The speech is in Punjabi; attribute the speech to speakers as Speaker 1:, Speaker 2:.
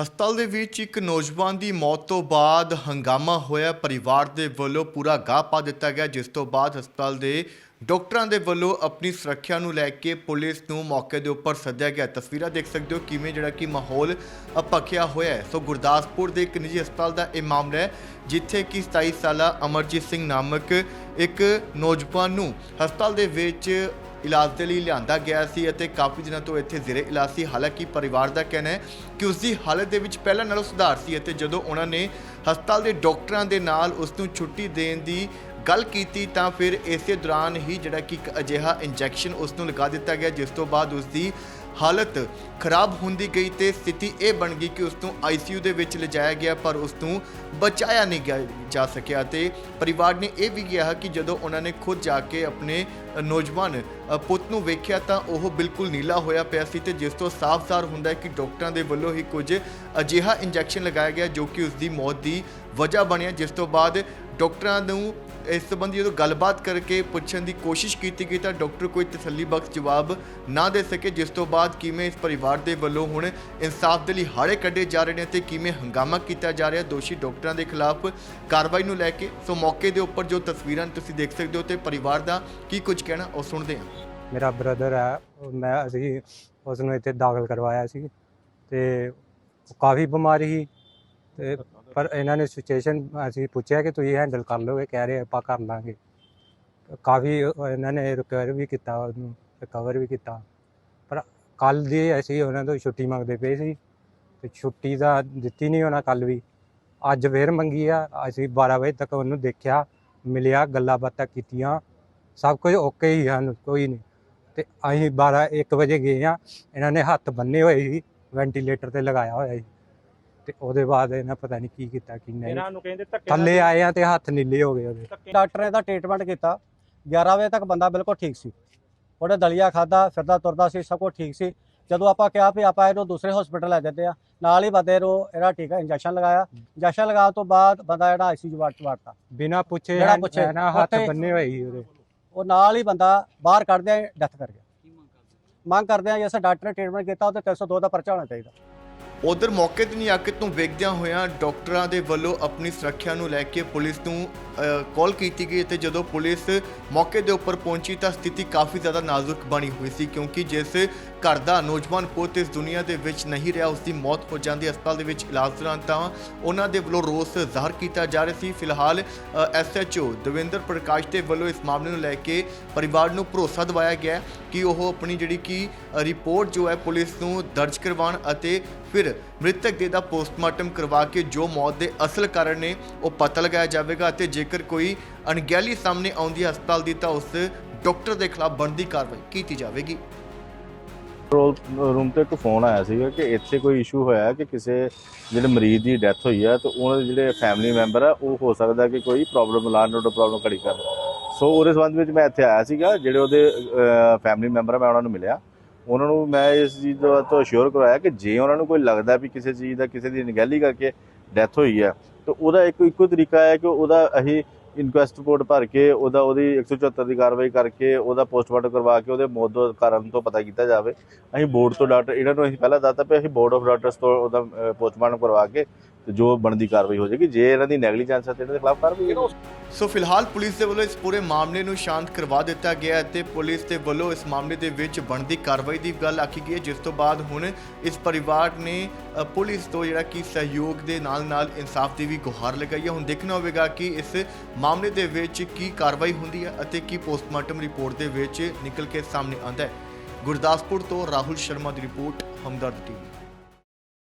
Speaker 1: ਹਸਪਤਾਲ ਦੇ ਵਿੱਚ ਇੱਕ ਨੌਜਵਾਨ ਦੀ ਮੌਤ ਤੋਂ ਬਾਅਦ ਹੰਗਾਮਾ ਹੋਇਆ। ਪਰਿਵਾਰ ਦੇ ਵੱਲੋਂ ਪੂਰਾ ਗਾਹ ਪਾ ਦਿੱਤਾ ਗਿਆ, ਜਿਸ ਤੋਂ ਬਾਅਦ ਹਸਪਤਾਲ ਦੇ ਡਾਕਟਰਾਂ ਦੇ ਵੱਲੋਂ ਆਪਣੀ ਸੁਰੱਖਿਆ ਨੂੰ ਲੈ ਕੇ ਪੁਲਿਸ ਨੂੰ ਮੌਕੇ ਦੇ ਉੱਪਰ ਸੱਦਿਆ ਗਿਆ। ਤਸਵੀਰਾਂ ਦੇਖ ਸਕਦੇ ਹੋ ਕਿਵੇਂ ਜਿਹੜਾ ਕਿ ਮਾਹੌਲ ਭਖਿਆ ਹੋਇਆ ਹੈ। ਸੋ ਗੁਰਦਾਸਪੁਰ ਦੇ ਇੱਕ ਨਿੱਜੀ ਹਸਪਤਾਲ ਦਾ ਇਹ ਮਾਮਲਾ ਹੈ, ਜਿੱਥੇ ਕਿ 27 ਸਾਲਾ ਅਮਰਜੀਤ ਸਿੰਘ ਨਾਮਕ ਇੱਕ ਨੌਜਵਾਨ ਨੂੰ ਹਸਪਤਾਲ ਦੇ ਵਿੱਚ ਇਲਾਜ ਦੇ ਲਈ ਲਿਆਂਦਾ ਗਿਆ ਸੀ ਅਤੇ ਕਾਫੀ ਦਿਨਾਂ ਤੋਂ ਇੱਥੇ ਜ਼ਿਰੇ ਇਲਾਜ ਸੀ। ਹਾਲਾਂਕਿ ਪਰਿਵਾਰ ਦਾ ਕਹਿਣਾ ਹੈ ਕਿ ਉਸ ਦੀ ਹਾਲਤ ਦੇ ਵਿੱਚ ਪਹਿਲਾਂ ਨਾਲੋਂ ਸੁਧਾਰ ਸੀ ਅਤੇ ਜਦੋਂ ਉਹਨਾਂ ਨੇ ਹਸਪਤਾਲ ਦੇ ਡਾਕਟਰਾਂ ਦੇ ਨਾਲ ਉਸ ਨੂੰ ਛੁੱਟੀ ਦੇਣ ਦੀ ਗੱਲ ਕੀਤੀ ਤਾਂ ਫਿਰ ਇਸੇ ਦੌਰਾਨ ਹੀ ਜਿਹੜਾ ਕਿ ਇੱਕ ਅਜਿਹਾ ਇੰਜੈਕਸ਼ਨ ਉਸ ਨੂੰ ਲਗਾ ਦਿੱਤਾ ਗਿਆ, ਜਿਸ ਤੋਂ ਬਾਅਦ ਉਸ ਦੀ ਹਾਲਤ ਖਰਾਬ ਹੁੰਦੀ ਗਈ ਤੇ ਸਥਿਤੀ ਇਹ ਬਣ ਗਈ ਕਿ ਉਸ ਨੂੰ ਆਈਸੀਯੂ ਦੇ ਵਿੱਚ ਲਿਜਾਇਆ ਗਿਆ, ਪਰ ਉਸ ਨੂੰ ਬਚਾਇਆ ਨਹੀਂ ਗਿਆ, ਜਾ ਸਕਿਆ ਤੇ ਪਰਿਵਾਰ ਨੇ ਇਹ ਵੀ ਕਿਹਾ ਕਿ ਜਦੋਂ ਉਹਨਾਂ ਨੇ ਖੁਦ ਜਾ ਕੇ ਆਪਣੇ ਨੌਜਵਾਨ ਪੁੱਤ ਨੂੰ ਵੇਖਿਆ ਤਾਂ ਉਹ ਬਿਲਕੁਲ ਨੀਲਾ ਹੋਇਆ ਪਿਆ ਸੀ ਤੇ ਜਿਸ ਤੋਂ ਸਾਫ਼-ਜ਼ਾਹਰ ਹੁੰਦਾ ਹੈ ਕਿ ਡਾਕਟਰਾਂ ਦੇ ਵੱਲੋਂ ਹੀ ਕੁਝ ਅਜਿਹਾ ਇੰਜੈਕਸ਼ਨ ਲਗਾਇਆ ਗਿਆ ਜੋ ਕਿ ਉਸ ਦੀ ਮੌਤ ਦੀ ਵਜ੍ਹਾ ਬਣਿਆ, ਜਿਸ ਤੋਂ ਬਾਅਦ ਡਾਕਟਰਾਂ ਨੂੰ ਇਸ ਸੰਬੰਧੀ ਜਦੋਂ ਗੱਲਬਾਤ ਕਰਕੇ ਪੁੱਛਣ ਦੀ ਕੋਸ਼ਿਸ਼ ਕੀਤੀ ਗਈ ਤਾਂ ਡਾਕਟਰ ਕੋਈ ਤਸੱਲੀਬਖਸ਼ ਜਵਾਬ ਨਾ ਦੇ ਸਕੇ, ਜਿਸ ਤੋਂ ਬਾਅਦ ਕਿਵੇਂ ਇਸ ਪਰਿਵਾਰ ਦੇ ਵੱਲੋਂ ਹੁਣ ਇਨਸਾਫ ਦੇ ਲਈ ਹਾੜੇ ਕੱਢੇ ਜਾ ਰਹੇ ਨੇ ਤੇ ਕਿਵੇਂ ਹੰਗਾਮਾ ਕੀਤਾ ਜਾ ਰਿਹਾ, ਦੋਸ਼ੀ ਡਾਕਟਰਾਂ ਦੇ ਖਿਲਾਫ ਕਾਰਵਾਈ ਨੂੰ ਲੈ ਕੇ। ਸੋ ਮੌਕੇ ਦੇ ਉੱਪਰ ਜੋ ਤਸਵੀਰਾਂ ਤੁਸੀਂ ਦੇਖ ਸਕਦੇ ਹੋ ਤੇ ਪਰਿਵਾਰ ਦਾ ਕੀ ਕੁਝ ਕਹਿਣਾ, ਉਹ ਸੁਣਦੇ ਹਾਂ।
Speaker 2: ਮੇਰਾ ਬ੍ਰਦਰ ਹੈ ਮੈਂ ਅਸੀਂ ਉਸ ਨੂੰ ਇੱਥੇ ਦਾਖਲ ਕਰਵਾਇਆ ਸੀ ਤੇ ਉਹ ਕਾਫੀ ਬਿਮਾਰੀ ਸੀ। ਤੇ ਪਰ ਇਹਨਾਂ ਨੇ ਸਿਚੁਏਸ਼ਨ ਅਸੀਂ ਪੁੱਛਿਆ ਕਿ ਤੁਸੀਂ ਹੈਂਡਲ ਕਰ ਲਓਗੇ, ਕਹਿ ਰਹੇ ਆਪਾਂ ਕਰ ਲਾਂਗੇ। ਕਾਫੀ ਇਹਨਾਂ ਨੇ ਰਿਕਵਰ ਵੀ ਕੀਤਾ, ਉਹਨੂੰ ਰਿਕਵਰ ਵੀ ਕੀਤਾ। ਪਰ ਕੱਲ ਦੀ ਅਸੀਂ ਉਹਨਾਂ ਤੋਂ ਛੁੱਟੀ ਮੰਗਦੇ ਪਏ ਸੀ ਤੇ ਛੁੱਟੀ ਦਾ ਦਿੱਤੀ ਨਹੀਂ ਉਹਨਾਂ ਕੱਲ ਵੀ। ਅੱਜ ਫੇਰ ਮੰਗੀ ਆ, ਅਸੀਂ 12 ਵਜੇ ਤੱਕ ਉਹਨੂੰ ਦੇਖਿਆ, ਮਿਲਿਆ, ਗੱਲਾਂ ਬਾਤਾਂ ਕੀਤੀਆਂ, ਸਭ ਕੁਝ ਓਕੇ ਹੀ ਹਨ ਕੋਈ ਨਹੀਂ। ਤੇ ਅਸੀਂ 12 1 ਵਜੇ ਗਏ ਆ, ਇਹਨਾਂ ਨੇ ਹੱਥ ਬੰਨੇ ਹੋਏ ਸੀ ਵੈਂਟੀਲੇਟਰ ਤੇ ਲਗਾਇਆ ਹੋਇਆ ਸੀ। ਤੇ ਉਹਦੇ ਬਾਅਦ ਇਹਨਾਂ ਪਤਾ ਨਹੀਂ ਕੀ ਕੀਤਾ ਕੀ ਨਹੀਂ।
Speaker 3: ਇਹਨਾਂ ਨੂੰ ਕਹਿੰਦੇ ਧੱਕੇ ਨਾਲ
Speaker 2: ਥੱਲੇ ਆਏ ਆ ਤੇ ਹੱਥ ਨੀਲੇ ਹੋ ਗਏ ਉਹਦੇ।
Speaker 4: ਡਾਕਟਰ ਨੇ ਤਾਂ ਟ੍ਰੀਟਮੈਂਟ ਕੀਤਾ। 11 ਵਜੇ ਤੱਕ ਬੰਦਾ ਬਿਲਕੁਲ ਠੀਕ ਸੀ। ਉਹਨੇ ਦਲੀਆ ਖਾਦਾ ਫਿਰਦਾ ਤੁਰਦਾ ਸੀ ਸਭ ਕੁਝ ਠੀਕ ਸੀ। ਜਦੋਂ ਆਪਾਂ ਕਿਹਾ ਵੀ ਆਪਾਂ ਇਹਨੂੰ ਦੂਸਰੇ ਹਸਪੀਟਲ ਲੈ ਜਾਂਦੇ ਆ ਨਾਲ ਹੀ ਬੰਦੇ ਨੂੰ ਇਹਦਾ ਟੀਕਾ ਇੰਜੈਕਸ਼ਨ ਲਗਾਇਆ। ਇੰਜੈਕਸ਼ਨ ਲਗਾਉਣ ਤੋਂ ਬਾਅਦ ਬੰਦਾ ਜਿਹੜਾ ਆਈਸੀਯੂ ਵਾਰਡ ਚ ਵੜਤਾ
Speaker 2: ਬਿਨਾ ਪੁੱਛੇ
Speaker 4: ਜਿਹੜਾ ਪੁੱਛੇ,
Speaker 2: ਨਾ ਹੱਥ ਬੰਨੇ ਹੋਏ ਸੀ ਉਹਦੇ।
Speaker 4: ਉਹ ਨਾਲ ਹੀ ਬੰਦਾ ਬਾਹਰ ਕੱਢਦਿਆਂ ਡੈਥ ਕਰ ਗਿਆ। ਮੰਗ ਕਰਦੇ ਆ ਜਿਸ ਡਾਕਟਰ ਨੇ ਟ੍ਰੀਟਮੈਂਟ ਕੀਤਾ ਉਹਦੇ 302 ਦਾ ਪਰਚਾ ਹੋਣਾ ਚਾਹੀਦਾ।
Speaker 1: ਉਧਰ ਮੌਕੇ ਤੇ ਨਹੀਂ ਆ ਤੋਂ ਵੇਖਦਿਆਂ ਹੋਇਆਂ ਡਾਕਟਰਾਂ ਦੇ ਵੱਲੋਂ ਆਪਣੀ ਸੁਰੱਖਿਆ ਨੂੰ ਲੈ ਕੇ ਪੁਲਿਸ ਨੂੰ ਕਾਲ ਕੀਤੀ ਗਈ ਤੇ ਜਦੋਂ ਪੁਲਿਸ ਮੌਕੇ ਦੇ ਉੱਪਰ ਪਹੁੰਚੀ ਤਾਂ ਸਥਿਤੀ ਕਾਫੀ ਜ਼ਿਆਦਾ ਨਾਜ਼ੁਕ ਬਣੀ ਹੋਈ ਸੀ ਕਿਉਂਕਿ ਜਿਸ ਘਰ ਦਾ ਨੌਜਵਾਨ ਪੁੱਤ ਇਸ ਦੁਨੀਆ ਦੇ ਵਿੱਚ ਨਹੀਂ ਰਿਹਾ ਉਸ ਦੀ ਮੌਤ ਹੋ ਜਾਂਦੀ, ਹਸਪਤਾਲ ਦੇ ਵਿੱਚ ਇਲਾਜ ਦੌਰਾਨ ਤਾਂ ਉਹਨਾਂ ਦੇ ਵੱਲੋਂ ਰੋਸ ਜ਼ਾਹਰ ਕੀਤਾ ਜਾ ਰਿਹਾ ਸੀ। ਫਿਲਹਾਲ ਐਸਐਚਓ ਦਵਿੰਦਰ ਪ੍ਰਕਾਸ਼ ਦੇ ਵੱਲੋਂ ਇਸ ਮਾਮਲੇ ਨੂੰ ਲੈ ਕੇ ਪਰਿਵਾਰ ਨੂੰ ਭਰੋਸਾ ਦਿਵਾਇਆ ਗਿਆ ਕਿ ਉਹ ਆਪਣੀ ਜਿਹੜੀ ਕਿ ਰਿਪੋਰਟ ਜੋ ਹੈ ਪੁਲਿਸ ਨੂੰ ਦਰਜ ਕਰਵਾਉਣ ਅਤੇ ਫਿਰ ਮ੍ਰਿਤਕ ਦੇ ਦਾ ਪੋਸਟਮਾਰਟਮ ਕਰਵਾ ਕੇ ਜੋ ਮੌਤ ਦੇ ਅਸਲ ਕਾਰਨ ਨੇ, ਉਹ ਪਤਾ ਲਗਾਇਆ ਜਾਵੇਗਾ ਅਤੇ ਜੇਕਰ ਕੋਈ ਅਣਗਹਿਲੀ ਸਾਹਮਣੇ ਆਉਂਦੀ ਹਸਪਤਾਲ ਦੀ ਤਾਂ ਉਸ ਡਾਕਟਰ ਦੇ ਖਿਲਾਫ ਬਣਦੀ ਕਾਰਵਾਈ ਕੀਤੀ ਜਾਵੇਗੀ।
Speaker 5: ਕੰਟਰੋਲ ਰੂਮ ਤੇ ਇੱਕ ਫੋਨ ਆਇਆ ਸੀਗਾ ਕਿ ਇੱਥੇ ਕੋਈ ਇਸ਼ੂ ਹੋਇਆ ਹੈ ਕਿ ਕਿਸੇ ਜਿਹੜੇ ਮਰੀਜ਼ ਦੀ ਡੈਥ ਹੋਈ ਹੈ ਤੇ ਉਹਨਾਂ ਦੇ ਜਿਹੜੇ ਫੈਮਿਲੀ ਮੈਂਬਰ ਆ, ਉਹ ਹੋ ਸਕਦਾ ਕਿ ਕੋਈ ਪ੍ਰੋਬਲਮ ਲਾਣ ਨੂੰ ਪ੍ਰੋਬਲਮ ਖੜੀ ਕਰ ਸੋ ਉਹਦੇ ਸੰਬੰਧ ਵਿੱਚ ਮੈਂ ਇੱਥੇ ਆਇਆ ਸੀਗਾ, ਜਿਹੜੇ ਉਹਦੇ ਫੈਮਿਲੀ ਮੈਂਬਰ ਆ, ਮੈਂ ਉਹਨਾਂ ਨੂੰ ਮਿਲਿਆ। ਉਹਨਾਂ ਨੂੰ ਮੈਂ ਇਸ ਚੀਜ਼ ਦਾ ਤੋਂ ਅਸ਼ੋਰ ਕਰਵਾਇਆ ਕਿ ਜੇ ਉਹਨਾਂ ਨੂੰ ਕੋਈ ਲੱਗਦਾ ਵੀ ਕਿਸੇ ਚੀਜ਼ ਦਾ ਕਿਸੇ ਦੀ ਨਿਗਹਿਲੀ ਕਰਕੇ ਡੈਥ ਹੋਈ ਹੈ, ਤਾਂ ਉਹਦਾ ਇੱਕ, ਇੱਕੋ ਤਰੀਕਾ ਹੈ ਕਿ ਉਹਦਾ ਅਸੀਂ ਇਨਕੁਐਸਟ ਰਿਪੋਰਟ ਭਰ ਕੇ ਉਹਦਾ, ਉਹਦੀ 174 ਦੀ ਕਾਰਵਾਈ ਕਰਕੇ ਉਹਦਾ ਪੋਸਟਮਾਰਟਮ ਕਰਵਾ ਕੇ ਉਹਦੇ ਮੌਤ ਦਾ ਕਾਰਨ ਤੋਂ ਪਤਾ ਕੀਤਾ ਜਾਵੇ। ਅਸੀਂ ਬੋਰਡ ਤੋਂ ਡਾਕਟਰ ਇਹਨਾਂ ਨੂੰ ਅਸੀਂ ਪਹਿਲਾਂ ਦੱਸਤਾ ਵੀ ਅਸੀਂ ਬੋਰਡ ਆਫ ਡਾਕਟਰਸ ਤੋਂ ਉਹਦਾ ਪੋਸਟਮਾਰਟਮ ਕਰਵਾ ਕੇ ਤੇ ਜੋ ਬਣਦੀ ਕਾਰਵਾਈ ਹੋ ਜਾਏਗੀ, ਜੇ ਇਹਨਾਂ ਦੀ ਨੈਗਲੀਜੈਂਸ ਹੈ ਤੇ ਇਹਨਾਂ ਦੇ ਖਿਲਾਫ ਕਾਰਵਾਈ
Speaker 1: ਸੋ ਫਿਲਹਾਲ ਪੁਲਿਸ ਦੇ ਵੱਲੋਂ ਇਸ ਪੂਰੇ ਮਾਮਲੇ ਨੂੰ ਸ਼ਾਂਤ ਕਰਵਾ ਦਿੱਤਾ ਗਿਆ ਹੈ ਤੇ ਪੁਲਿਸ ਦੇ ਵੱਲੋਂ ਇਸ ਮਾਮਲੇ ਦੇ ਵਿੱਚ ਬਣਦੀ ਕਾਰਵਾਈ ਦੀ ਗੱਲ ਆਖੀ ਗਈ ਹੈ, ਜਿਸ ਤੋਂ ਬਾਅਦ ਹੁਣ ਇਸ ਪਰਿਵਾਰ ਨੇ ਪੁਲਿਸ ਤੋਂ ਜਿਹੜਾ ਕਿ ਸਹਿਯੋਗ ਦੇ ਨਾਲ ਨਾਲ ਇਨਸਾਫ ਦੀ ਵੀ ਗੁਹਾਰ ਲਗਾਈ ਹੈ। ਹੁਣ ਦੇਖਣਾ ਹੋਵੇਗਾ ਕਿ ਇਸ ਮਾਮਲੇ ਦੇ ਵਿੱਚ ਕੀ ਕਾਰਵਾਈ ਹੁੰਦੀ ਹੈ ਅਤੇ ਕੀ ਪੋਸਟਮਾਰਟਮ ਰਿਪੋਰਟ ਦੇ ਵਿੱਚ ਨਿਕਲ ਕੇ ਸਾਹਮਣੇ ਆਉਂਦਾ ਹੈ। ਗੁਰਦਾਸਪੁਰ ਤੋਂ ਰਾਹੁਲ ਸ਼ਰਮਾ ਦੀ ਰਿਪੋਰਟ, ਹਮਦਰਦ ਟੀਵੀ।